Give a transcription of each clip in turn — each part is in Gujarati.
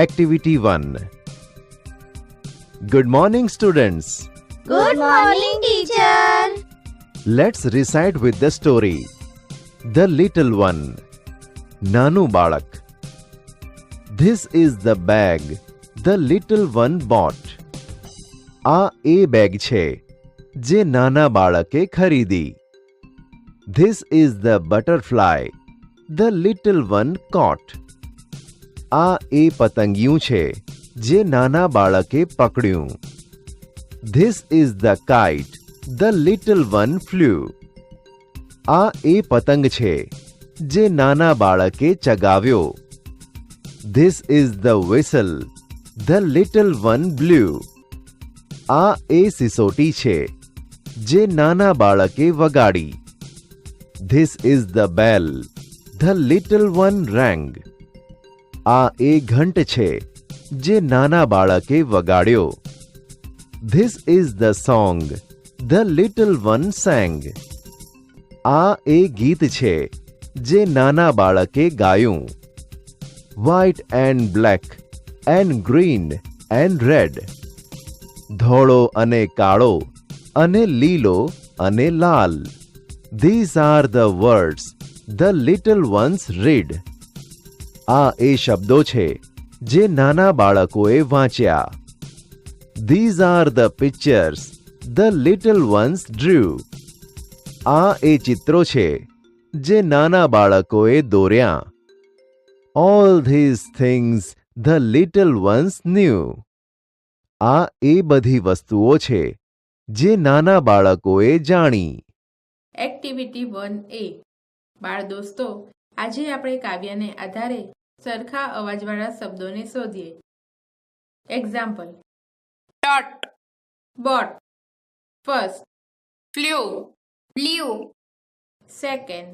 Activity 1 Good morning students. Good morning teacher. Let's recite with the story. The little one. Nanu Balak. This is the bag the little one bought. આ એ બેગ છે જે નાના બાળકે ખરીદી this is the butterfly the little one caught આ એ પતંગિયું છે જે નાના બાળકે પકડ્યું this is the kite the little one flew આ એ પતંગ છે જે નાના બાળકે ચગાવ્યો this is the whistle the little one blew આ એ સિસોટી છે જે નાના બાળકે વગાડી this is the bell the little one rang આ એ ઘંટ છે જે નાના બાળકે વગાડ્યો this is the song the little one sang આ એ ગીત છે જે નાના બાળકે ગાયું white and black and green and red ધોળો અને કાળો અને લીલો અને લાલ these are the words the little ones read આ એ શબ્દો છે જે નાના બાળકોએ વાંચ્યા these are the pictures the little ones drew આ એ ચિત્રો છે જે નાના બાળકોએ દોર્યા all these things the little ones knew આ એ બધી વસ્તુઓ છે જે નાના બાળકોએ જાણી એક્ટિવિટી વન એ બાળ દોસ્તો આજે આપણે કાવ્યને આધારે સરખા અવાજવાળા શબ્દોને શોધીએ example tote boat first flew blue second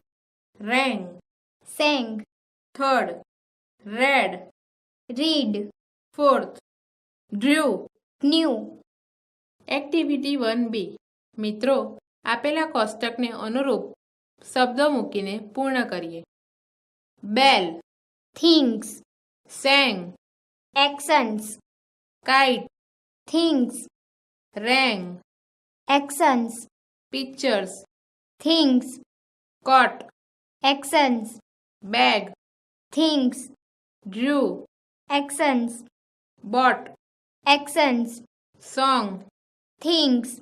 rang sang third red read fourth drew new activity one B મિત્રો આપેલા કોષ્ટકને અનુરૂપ શબ્દો મૂકીને પૂર્ણ કરીએ બેલ things, sang, accents kite, things, rang, accents pictures, things, caught, accents bag, things, drew, accents bought, accents song, things,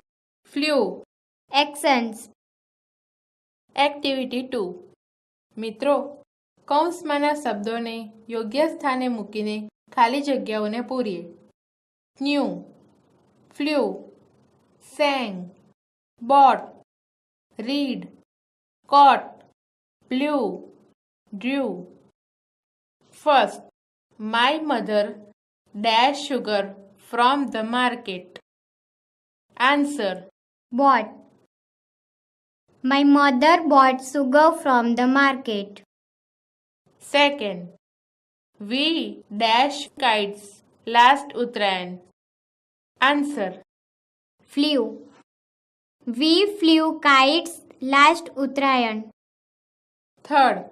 flew, accents activity two મિત્રો કૌંસમાંના શબ્દોને યોગ્ય સ્થાને મૂકીને ખાલી જગ્યાઓને પૂરીએ new flew sang boat read coat blue drew first my mother dash sugar from the market answer bought my mother bought sugar from the market Second, we dash kites last utran. Answer. Flew. We flew kites last utran. Third,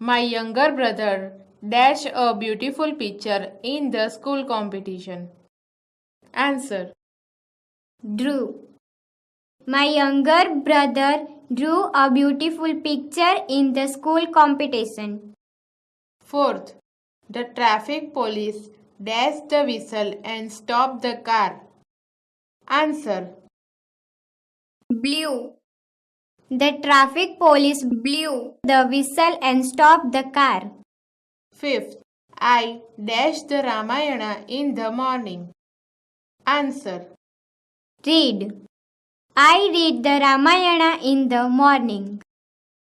my younger brother dash a beautiful picture in the school competition. Answer. Drew. My younger brother drew a beautiful picture in the school competition. Fourth, the traffic police dashed the whistle and stopped the car. Answer Blue. The traffic police blew the whistle and stopped the car. Fifth, I dashed the Ramayana in the morning. Answer Read. I read the Ramayana in the morning.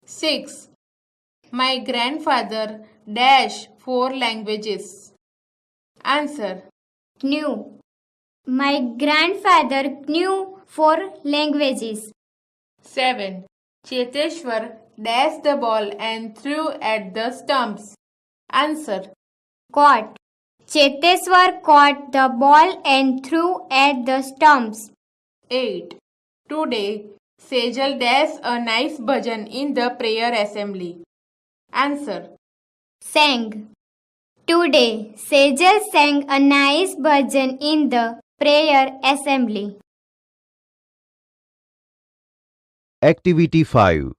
6. My grandfather dash four languages. Answer. Knew. My grandfather knew four languages. 7. Cheteshwar dashed the ball and threw at the stumps. Answer. Caught. Cheteshwar caught the ball and threw at the stumps. 8. Today, Sejal does a nice bhajan in the prayer assembly. Answer. Sang. Today, Sejal sang a nice bhajan in the prayer assembly. Activity 5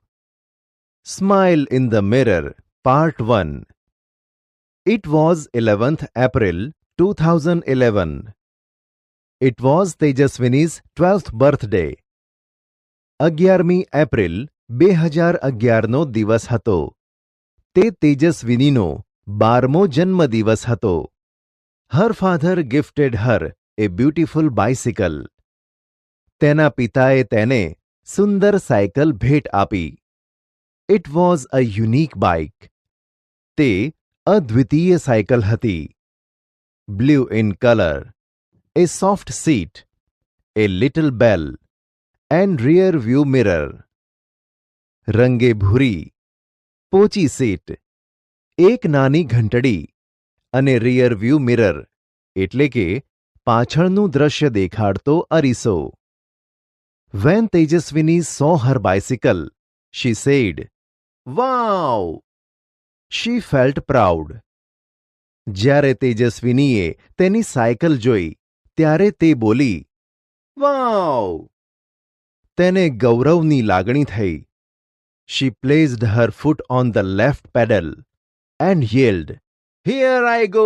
Smile in the Mirror Part 1 It was 11th April 2011. It was Tejaswini's 12th birthday. અગિયારમી એપ્રિલ બે હજાર અગિયારનો દિવસ હતો તે તેજસ્વિનીનો બારમો જન્મદિવસ હતો her father gifted her a beautiful bicycle તેના પિતાએ તેને સુંદર સાયકલ ભેટ આપી it was a unique bike તે અદ્વિતીય સાયકલ હતી blue in colour a soft seat a little bell and rear view mirror રંગે ભૂરી પોચી સીટ એક નાની ઘંટડી અને રિયર વ્યૂ મિરર એટલે કે પાછળનું દ્રશ્ય દેખાડતો અરીસો when Tejaswini saw her bicycle she said wow she felt proud જ્યારે તેજસ્વિનીએ તેની સાયકલ જોઈ ત્યારે તે બોલી વાવ તેને ગૌરવની લાગણી થઈ she placed her foot on the left pedal and yelled here I go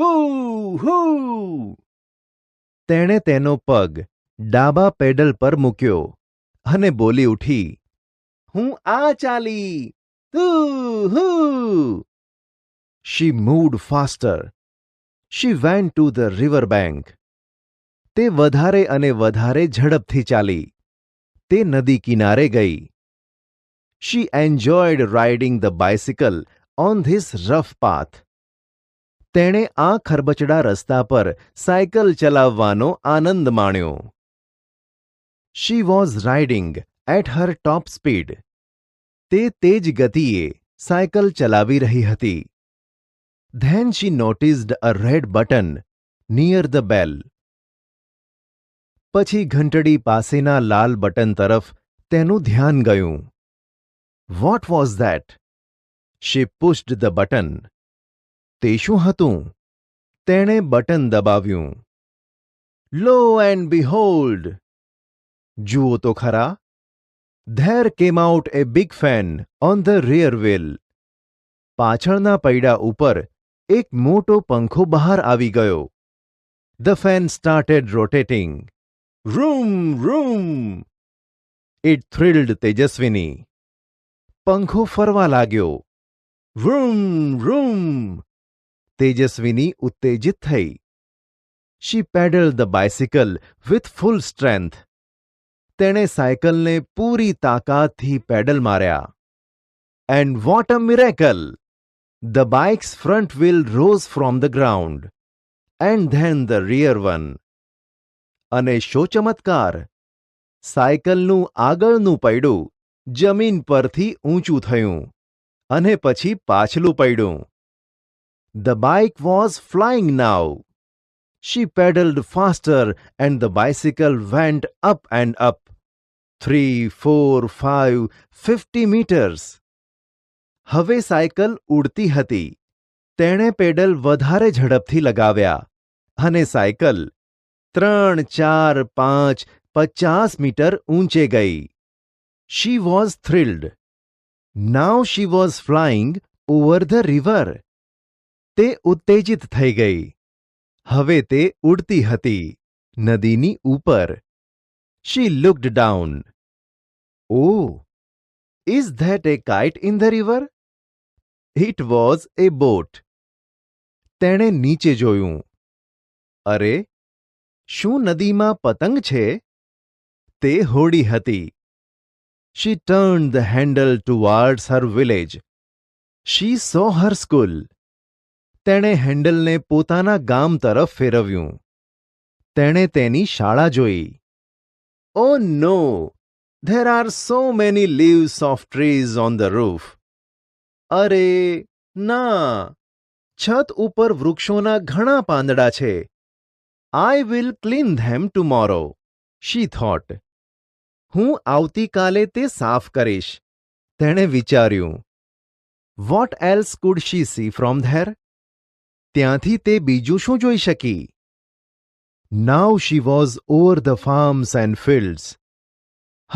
woo hoo તેણે તેનો પગ ડાબા પેડલ પર મૂક્યો અને બોલી ઉઠી હું આ ચાલી તું હું she moved faster she went to the river bank તે વધારે અને વધારે ઝડપથી ચાલી તે નદી કિનારે ગઈ she enjoyed riding the bicycle on this rough path. તેણે આ ખરબચડા રસ્તા પર સાયકલ ચલાવવાનો આનંદ માણ્યો she was riding at her top speed. તે તેજ ગતિએ સાયકલ ચલાવી રહી હતી then she noticed a red button near the bell. પછી ઘંટડી પાસેના લાલ બટન તરફ તેનું ધ્યાન ગયું what was that she pushed the button તે શું હતું તેણે બટન દબાવ્યું લો એન્ડ બિહોલ્ડ જુઓ તો ખરા there came out a big fan on the rear wheel પાછળના પૈડા ઉપર એક મોટો પંખો બહાર આવી ગયો the fan started rotating vroom vroom it thrilled Tejaswini પંખો ફરવા લાગ્યો રૂમ રૂમ તેજસ્વીની ઉત્તેજિત થઈ she pedalled the bicycle with full strength તેણે સાયકલને પૂરી તાકાતથી પેડલ માર્યા and what a miracle the bike's front wheel rose from the ground and then the rear one અને શો ચમત્કાર સાયકલનું આગળનું પૈડું જમીન પરથી ઊંચું થયું અને પછી પાછલું પડ્યું the bike was flying now she pedalled faster and the bicycle went up and up three four five fifty metres હવે સાયકલ ઉડતી હતી તેણે પેડલ વધારે ઝડપથી લગાવ્યા અને સાયકલ ત્રણ ચાર પાંચ પચાસ મીટર ઊંચે ગઈ she was thrilled now she was flying over the river તે ઉત્તેજિત થઈ ગઈ હવે તે ઉડતી હતી નદીની ઉપર she looked down oh is that a kite in the river it was a boat તેણે નીચે જોયું અરે શું નદીમાં પતંગ છે તે હોડી હતી she turn the handle towards her village she saw her school તેણે હેન્ડલને પોતાના ગામ તરફ ફેરવ્યું તેણે તેની શાળા જોઈ oh no there are so many leaves of trees on the roof અરે ના છત ઉપર વૃક્ષોના ઘણા પાંદડા છે I will clean them tomorrow she thought હું આવતીકાલે તે સાફ કરીશ તેણે વિચાર્યું what else could she see from there ત્યાંથી તે બીજું શું જોઈ શકી now she was over the farms and fields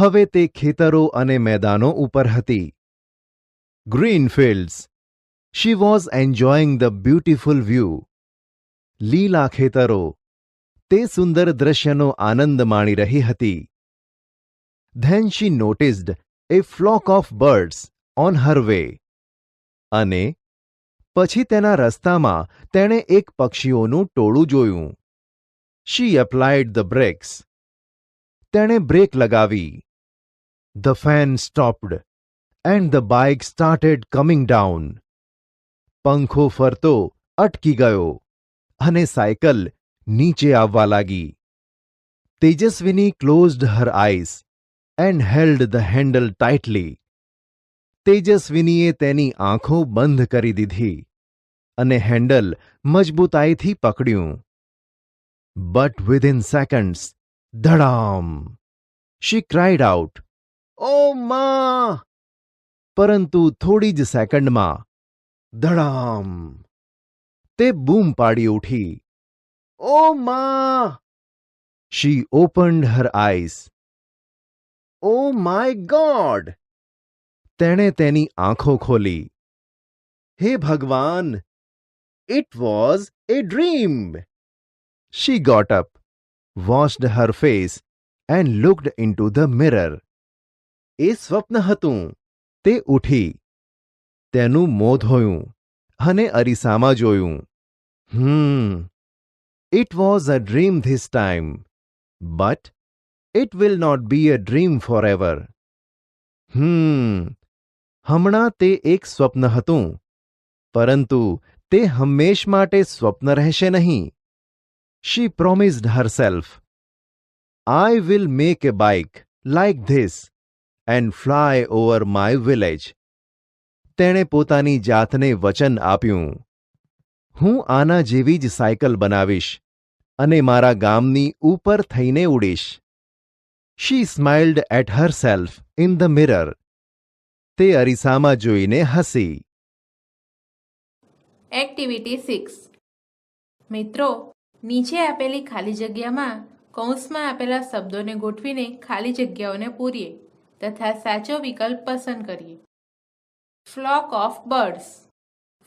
હવે તે ખેતરો અને મેદાનો ઉપર હતી green fields she was enjoying the beautiful view લીલા ખેતરો તે સુંદર દ્રશ્યનો આનંદ માણી રહી હતી then she noticed a flock of birds on her way અને પછી તેના રસ્તામાં તેણે એક પક્ષીઓનું ટોળું જોયું શી એપ્લાઇડ ધ બ્રેક્સ તેણે બ્રેક લગાવી the fan stopped and the bike started coming down પંખો ફરતો અટકી ગયો અને સાયકલ નીચે આવવા લાગી Tejaswini closed her eyes and held the handle tightly તેજસ્વીનીએ તેની આંખો બંધ કરી દીધી અને હેન્ડલ મજબૂતાઈથી પકડ્યું બટ વિધિન સેકન્ડ્સ ધડામ શી ક્રાઇડ આઉટ ઓ માં પરંતુ થોડી જ સેકન્ડમાં ધડામ તે બૂમ પાડી ઉઠી Oh, Ma! She opened her eyes. Oh my God! તેણે તેની આંખો ખોલી હે ભગવાન it was a dream she got up washed her face and looked into the mirror એ સ્વપ્ન હતું તે ઉઠી તેનું મોં ધોયું અને અરીસામાં જોયું હમ It was a dream this time, but it will not be a dream forever. હમ હમણાં તે એક સ્વપ્ન હતું પરંતુ તે હંમેશ માટે સ્વપ્ન રહેશે નહીં she promised herself I will make a bike like this and fly over my village તેણે પોતાની જાતને વચન આપ્યું હું આના જેવી જ સાયકલ બનાવીશ અને મારા ગામની ઉપર થઈને ઉડીશ she smiled at herself in the mirror તે અરીસામાં જોઈને હસી એક્ટિવિટી સિક્સ મિત્રો નીચે આપેલી ખાલી જગ્યામાં કૌંસમાં આપેલા શબ્દોને ગોઠવીને ખાલી જગ્યાઓને પૂરીએ તથા સાચો વિકલ્પ પસંદ કરીએ flock of birds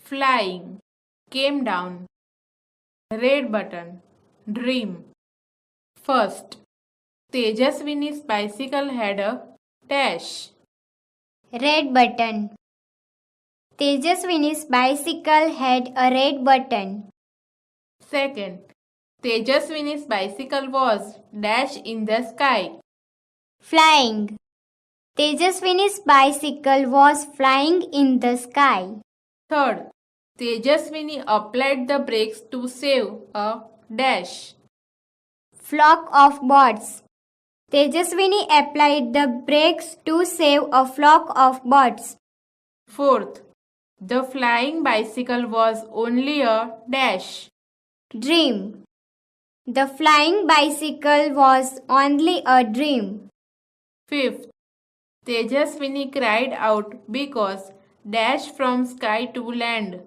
flying came down, red button, dream. First, Tejaswini's bicycle had a dash. Red button. Tejaswini's bicycle had a red button. Second, Tejaswini's bicycle was dash in the sky. Flying. Tejaswini's bicycle was flying in the sky. Third, Tejaswini applied the brakes to save a dash. Flock of birds. Tejaswini applied the brakes to save a flock of birds. Fourth, the flying bicycle was only a dash. Dream. The flying bicycle was only a dream. Fifth, Tejaswini cried out because dash from sky to land.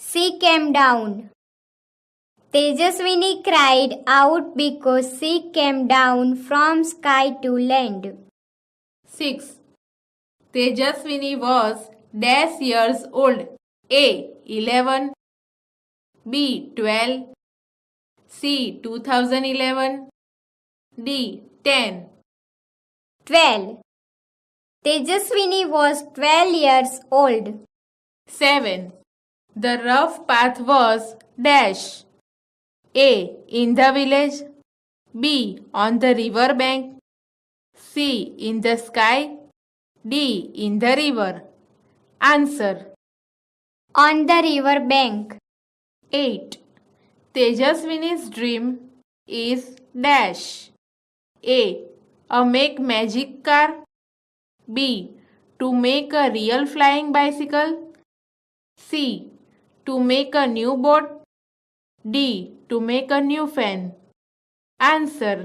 She came down. Tejaswini cried out because she came down from sky to land. 6. Tejaswini was dash years old. A. 11 B. 12 C. 2011 D. 10 12. Tejaswini was 12 years old. 7. The rough path was dash. A. In the village. B. On the river bank. C. In the sky. D. In the river. Answer. On the river bank. 8. Tejaswini's dream is dash. A. A make magic car. B. To make a real flying bicycle. C. To make a new boat. D. To make a new fan. Answer.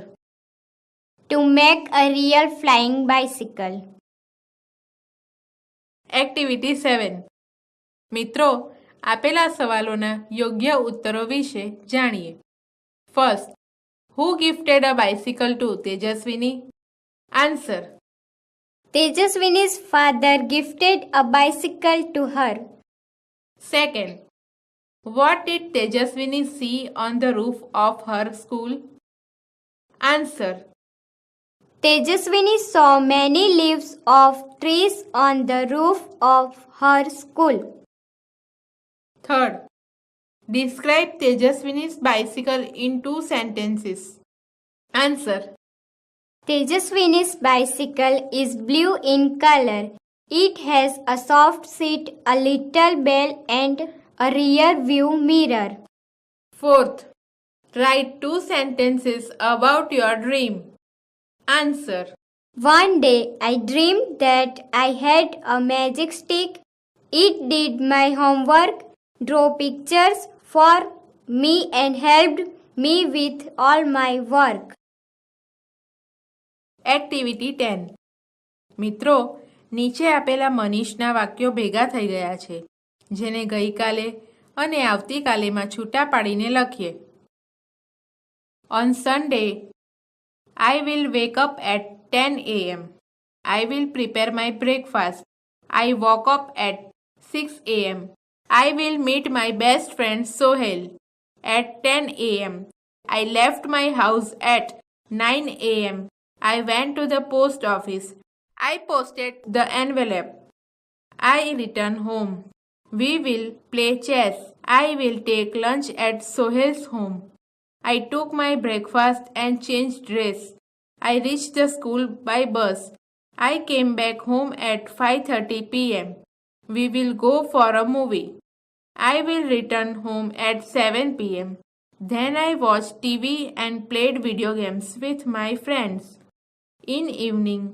To make a real flying bicycle. Activity seven મિત્રો આપેલા સવાલોના યોગ્ય ઉત્તરો વિશે જાણીએ first who gifted a bicycle to Tejaswini answer Tejaswini's father gifted a bicycle to her second What did Tejaswini see on the roof of her school? Answer. Tejaswini saw many leaves of trees on the roof of her school. Third, describe Tejaswini's bicycle in two sentences. Answer. Tejaswini's bicycle is blue in color. It has a soft seat, a little bell and a rear view mirror. Fourth, write two sentences about your dream. Answer. One day I dreamed that I had a magic stick. It did my homework, drew pictures for me and helped me with all my work. Activity ten મિત્રો નીચે આપેલા મનીષના વાક્યો ભેગા થઈ ગયા છે જેને ગઈકાલે અને આવતીકાલેમાં છૂટા પાડીને લખીએ on Sunday I will wake up at ten AM I will prepare my breakfast I woke up at six AM I will meet my best friend Sohail at ten AM I left my house at nine AM I went to the post office I posted the envelope I return home We will play chess. I will take lunch at Sohail's home. I took my breakfast and changed dress. I reached the school by bus. I came back home at 5:30 p.m. We will go for a movie. I will return home at 7 p.m. Then I watched TV and played video games with my friends. In evening,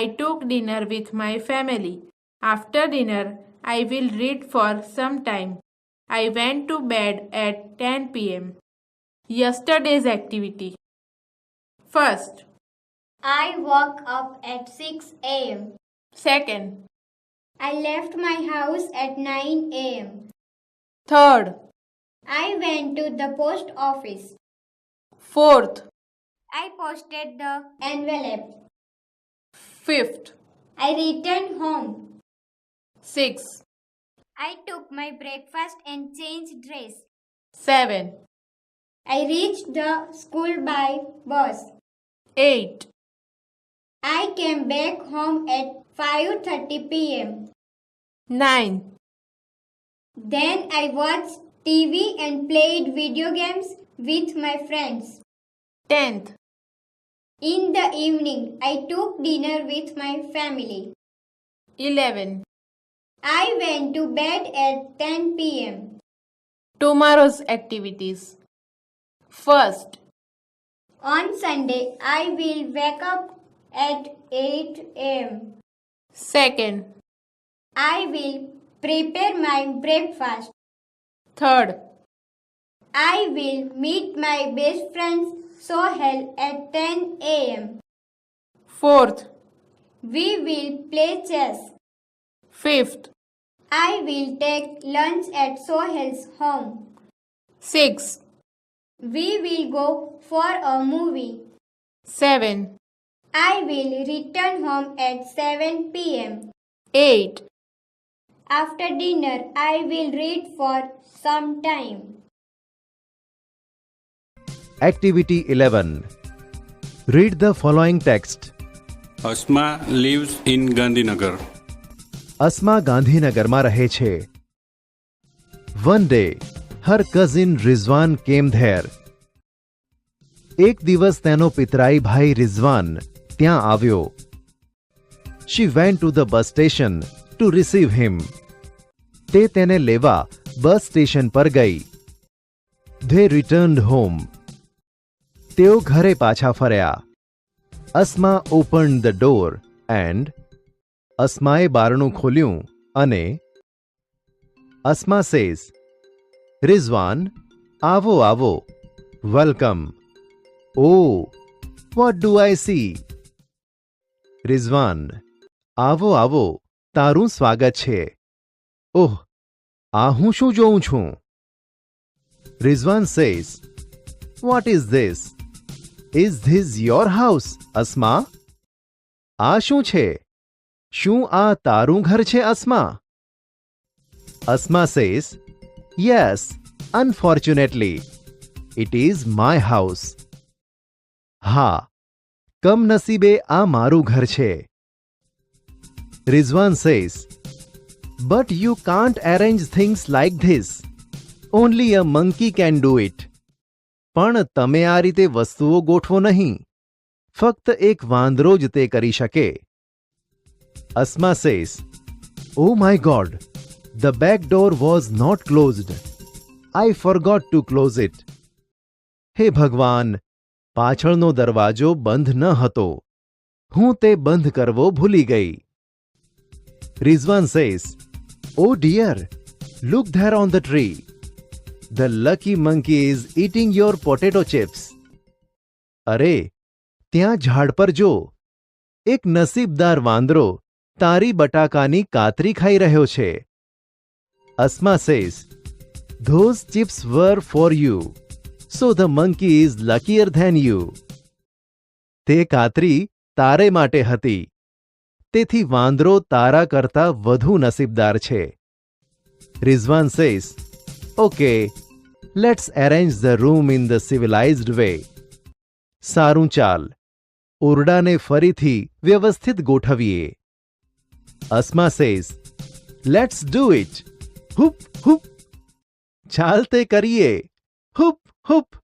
I took dinner with my family. After dinner, I will read for some time. I went to bed at 10 pm. Yesterday's activity. First, I woke up at 6 am. Second, I left my house at 9 am. Third, I went to the post office. Fourth, I posted the envelope. Fifth, I returned home. 6. I took my breakfast and changed dress. 7. I reached the school by bus. 8. I came back home at 5.30 p.m. 9. Then I watched TV and played video games with my friends. 10th. In the evening, I took dinner with my family. 11. I went to bed at 10 pm. Tomorrow's activities. First, on Sunday, I will wake up at 8 am. Second, I will prepare my breakfast. Third, I will meet my best friend Sohel at 10 am. Fourth, we will play chess. Fifth, I will take lunch at Sohel's home. 6, We will go for a movie. 7, I will return home at 7 pm. 8, After dinner, I will read for some time. Activity 11. Read the following text. Asma lives in Gandhinagar. Asma ગાંધીનગરમાં રહે છે one day her cousin Rizwan came there એક દિવસ તેનો પિતરાઈ ભાઈ રિઝવાન ત્યાં આવ્યો she went to the bus station to receive him તે તેને લેવા બસ સ્ટેશન પર ગઈ ધે રિટર્ન હોમ તેઓ ઘરે પાછા ફર્યા Asma open the door and અસ્માએ બારણું ખોલ્યું અને અસ્મા સેઝ રિઝવાન આવો આવો welcome oh what do I see Rizwan આવો આવો તારું સ્વાગત છે ઓહ આ હું શું જોઉં છું Rizwan says what is this is this your house Asma આ શું છે શું આ તારું ઘર છે Asma Asma says yes unfortunately it is my house હા કમનસીબે આ મારું ઘર છે Rizwan says but you can't arrange things like this only a monkey can do it પણ તમે આ રીતે વસ્તુઓ ગોઠવો નહીં ફક્ત એક વાંદરો જ તે કરી શકે Asma says, Oh my god, the back door was not closed. I forgot to close it. હે ભગવાન પાછળનો દરવાજો બંધ ન હતો હું તે બંધ કરવો ભૂલી ગઈ Rizwan says oh dear look there on the tree the lucky monkey is eating your potato chips અરે ત્યાં ઝાડ પર જો એક નસીબદાર વાંદરો તારી બટાકાની કાતરી ખાઈ રહ્યો છે Asma says, Those chips were for you. So the monkey is luckier than you તે કાતરી તારે માટે હતી તેથી વાંદરો તારા કરતા વધુ નસીબદાર છે Rizwan says okay let's arrange the room in the civilised way સારું ચાલ ઓરડાને ફરીથી વ્યવસ્થિત ગોઠવીએ Asma says, Let's do it. Hoop, hoop. Chalte kariye. Hoop, hoop.